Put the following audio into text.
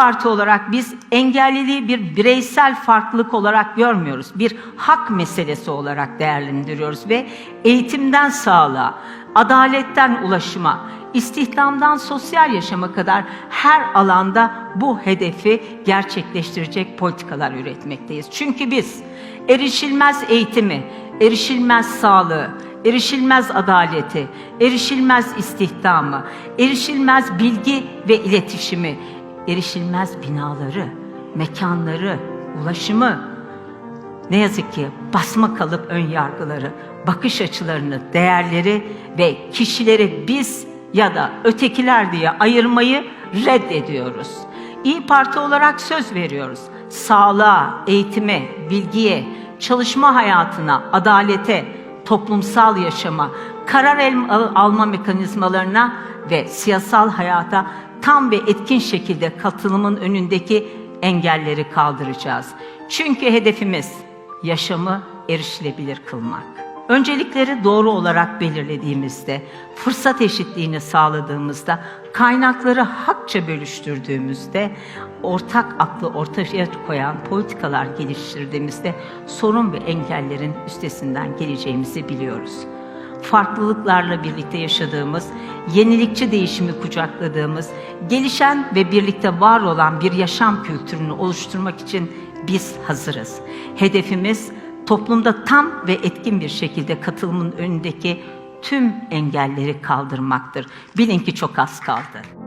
Parti olarak biz engelliliği bir bireysel farklılık olarak görmüyoruz. Bir hak meselesi olarak değerlendiriyoruz ve eğitimden sağlığa, adaletten ulaşıma, istihdamdan sosyal yaşama kadar her alanda bu hedefi gerçekleştirecek politikalar üretmekteyiz. Çünkü biz erişilmez eğitimi, erişilmez sağlığı, erişilmez adaleti, erişilmez istihdamı, erişilmez bilgi ve iletişimi, erişilmez binaları, mekanları, ulaşımı, ne yazık ki basma kalıp ön yargıları, bakış açılarını, değerleri ve kişileri biz ya da ötekiler diye ayırmayı reddediyoruz. İyi Parti olarak söz veriyoruz. Sağlığa, eğitime, bilgiye, çalışma hayatına, adalete, toplumsal yaşama, karar alma mekanizmalarına ve siyasal hayata tam ve etkin şekilde katılımın önündeki engelleri kaldıracağız. Çünkü hedefimiz yaşamı erişilebilir kılmak. Öncelikleri doğru olarak belirlediğimizde, fırsat eşitliğini sağladığımızda, kaynakları hakça bölüştürdüğümüzde, ortak aklı ortaya koyan politikalar geliştirdiğimizde sorun ve engellerin üstesinden geleceğimizi biliyoruz farklılıklarla birlikte yaşadığımız, yenilikçi değişimi kucakladığımız, gelişen ve birlikte var olan bir yaşam kültürünü oluşturmak için biz hazırız. Hedefimiz toplumda tam ve etkin bir şekilde katılımın önündeki tüm engelleri kaldırmaktır. Bilin ki çok az kaldı.